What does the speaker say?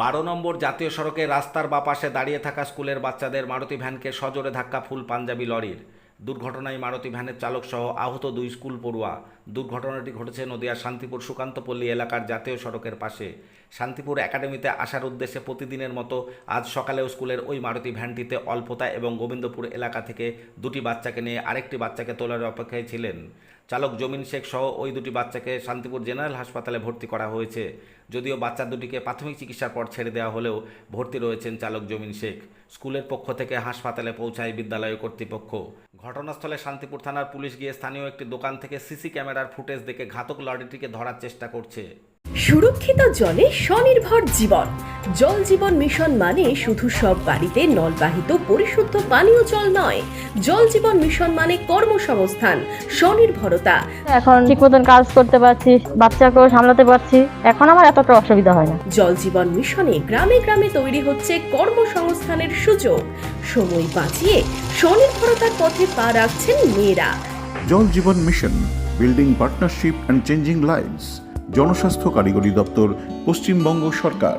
বারো নম্বর জাতীয় সড়কে রাস্তার বাপাশে দাঁড়িয়ে থাকা স্কুলের বাচ্চাদের মারুতি ভ্যানকে সজোরে ধাক্কা ফুল পাঞ্জাবি লরির। দুর্ঘটনায় মারুতি ভ্যানের চালক সহ আহত দুই স্কুল পড়ুয়া। দুর্ঘটনাটি ঘটেছে নদিয়ার শান্তিপুর সুকান্তপল্লী এলাকার জাতীয় সড়কের পাশে। শান্তিপুর একাডেমিতে আসার উদ্দেশ্যে প্রতিদিনের মতো আজ সকালেও স্কুলের ওই মারুতি ভ্যানটিতে অল্পতা এবং গোবিন্দপুর এলাকা থেকে দুটি বাচ্চাকে নিয়ে আরেকটি বাচ্চাকে তোলার অপেক্ষায় ছিলেন। চালক জমিন শেখ সহ ওই দুটি বাচ্চাকে শান্তিপুর জেনারেল হাসপাতালে ভর্তি করা হয়েছে। যদিও বাচ্চা দুটিকে প্রাথমিক চিকিৎসার পর ছেড়ে দেওয়া হলেও ভর্তি রয়েছেন চালক জমিন শেখ। স্কুলের পক্ষ থেকে হাসপাতালে পৌঁছায় বিদ্যালয় কর্তৃপক্ষ। ঘটনাস্থলে শান্তিপুর থানার পুলিশ গিয়ে স্থানীয় একটি দোকান থেকে সিসি ক্যামেরার ফুটেজ দেখে ঘাতক লরিটিকে ধরার চেষ্টা করছে। সুরক্ষিত জলে স্বনির্ভর জীবন। জল জীবন মিশন মানে শুধু সব বাড়িতে নলবাহিত পরিশুদ্ধ পানীয় জল নয়। জল জীবন মিশন মানে কর্মসংস্থান স্বনির্ভরতা। এখন ঠিক মতন কাজ করতে পারছি বাচ্চাকেও সামলাতে পারছি। এখন আমার এতটা অসুবিধা হয় না। জল জীবন মিশনে গ্রামে গ্রামে তৈরি হচ্ছে কর্মসংস্থানের সুযোগ। সময় বাঁচিয়ে স্বনির্ভরতার পথে পা রাখছেন মেয়েরা। Jal Jeevan mission, building partnership and changing lives জনস্বাস্থ্য কারিগরি দপ্তর, পশ্চিমবঙ্গ সরকার।